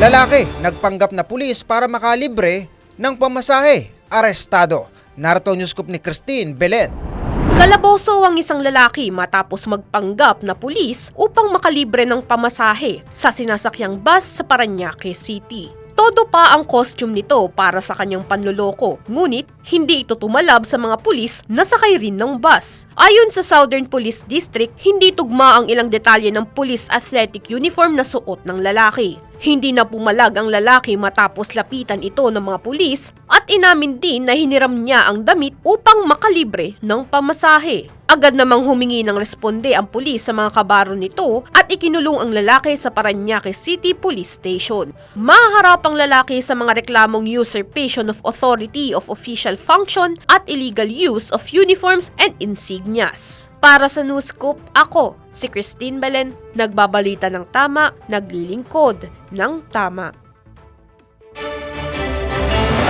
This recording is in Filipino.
Lalaki, nagpanggap na pulis para makalibre ng pamasahe. Arestado. Narito news scoop ni Christine Belen. Kalaboso ang isang lalaki matapos magpanggap na pulis upang makalibre ng pamasahe sa sinasakyang bus sa Paranaque City. Todo pa ang costume nito para sa kanyang panloloko, ngunit hindi ito tumalab sa mga pulis na sakay rin ng bus. Ayon sa Southern Police District, hindi tugma ang ilang detalye ng police athletic uniform na suot ng lalaki. Hindi na pumalag ang lalaki matapos lapitan ito ng mga pulis at inamin din na hiniram niya ang damit upang makalibre ng pamasahe. Agad namang humingi ng responde ang pulis sa mga kabaro nito at ikinulong ang lalaki sa Paranaque City Police Station. Maharap ang lalaki sa mga reklamong usurpation of authority of official function at illegal use of uniforms and insignias. Para sa News Scoop, ako, si Christine Belen, nagbabalita ng tama, naglilingkod ng tama.